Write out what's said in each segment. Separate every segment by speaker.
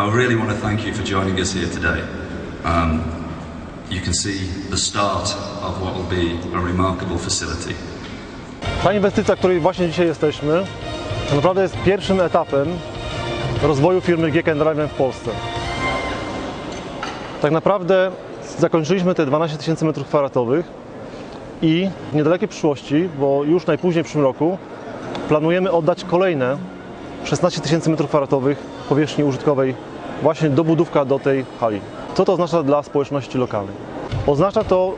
Speaker 1: I really want to thank you for joining us here today. Um, you can see the start of what will be a remarkable facility.
Speaker 2: Ta inwestycja, której właśnie dzisiaj jesteśmy, tak naprawdę jest pierwszym etapem rozwoju firmy GKN Drive w Polsce. Tak naprawdę zakończyliśmy te 12 tysięcy metrów kwadratowych i w niedalekiej przyszłości, bo już najpóźniej w przyszłym roku, planujemy oddać kolejne 16 tysięcy metrów kwadratowych powierzchni użytkowej właśnie dobudówka do tej hali. Co to oznacza dla społeczności lokalnej? Oznacza to,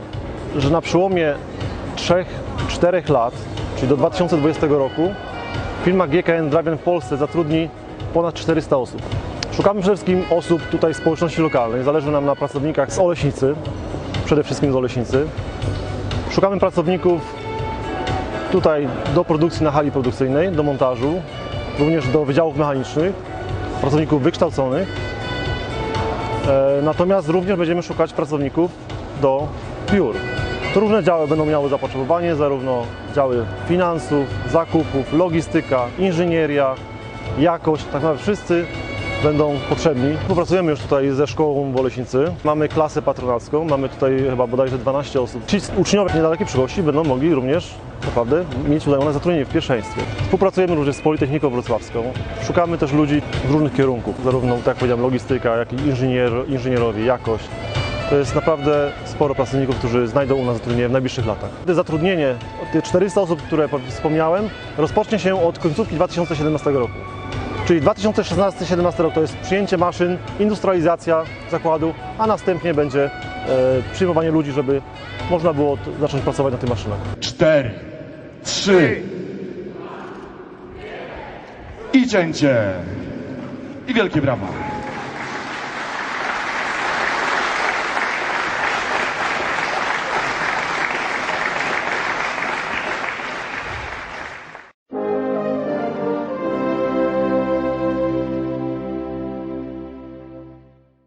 Speaker 2: że na przełomie 3-4 lat, czyli do 2020 roku, firma GKN Dravian w Polsce zatrudni ponad 400 osób. Szukamy przede wszystkim osób tutaj z społeczności lokalnej. Zależy nam na pracownikach z Oleśnicy, przede wszystkim z Oleśnicy. Szukamy pracowników tutaj do produkcji na hali produkcyjnej, do montażu, również do wydziałów mechanicznych, pracowników wykształconych. E, Natomiast również będziemy szukać pracowników do biur. To różne działy będą miały zapotrzebowanie, zarówno działy finansów, zakupów, logistyka, inżynieria, jakość, tak naprawdę wszyscy będą potrzebni. Współpracujemy już tutaj ze szkołą w Oleśnicy. Mamy klasę patronacką, mamy tutaj chyba bodajże 12 osób. Ci uczniowie w niedalekiej przyszłości będą mogli również naprawdę mieć udane zatrudnienie w pierwszeństwie. Współpracujemy również z Politechniką Wrocławską. Szukamy też ludzi z różnych kierunków, zarówno, tak jak powiedziałem, logistyka, jak i inżynier, inżynierowie, jakość. To jest naprawdę sporo pracowników, którzy znajdą u nas zatrudnienie w najbliższych latach. Zatrudnienie, te 400 osób, które wspomniałem, rozpocznie się od końcówki 2017 roku. Czyli 2016-2017 rok to jest przyjęcie maszyn, industrializacja zakładu, a następnie będzie e, przyjmowanie ludzi, żeby można było zacząć pracować na tych maszynach.
Speaker 3: cztery, trzy i cięcie. I wielkie brawa.